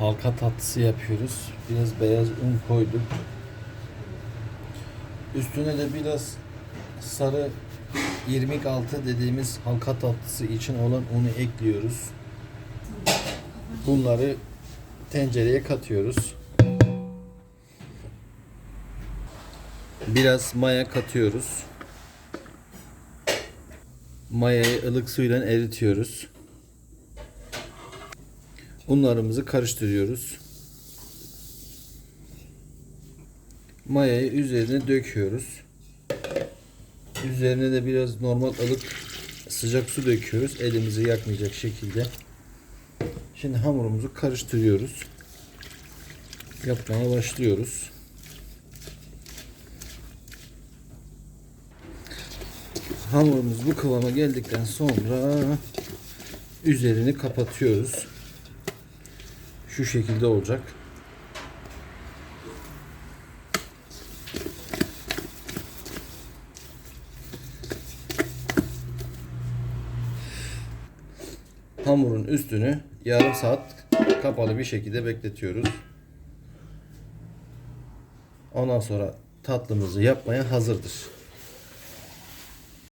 halka tatlısı yapıyoruz. Biraz beyaz un koyduk. Üstüne de biraz sarı irmik altı dediğimiz halka tatlısı için olan unu ekliyoruz. Bunları tencereye katıyoruz. Biraz maya katıyoruz. Mayayı ılık suyla eritiyoruz. Unlarımızı karıştırıyoruz. Mayayı üzerine döküyoruz. Üzerine de biraz normal ılık sıcak su döküyoruz. Elimizi yakmayacak şekilde. Şimdi hamurumuzu karıştırıyoruz. Yapmaya başlıyoruz. Hamurumuz bu kıvama geldikten sonra üzerini kapatıyoruz. Şu şekilde olacak. Hamurun üstünü yarım saat kapalı bir şekilde bekletiyoruz. Ondan sonra tatlımızı yapmaya hazırdır.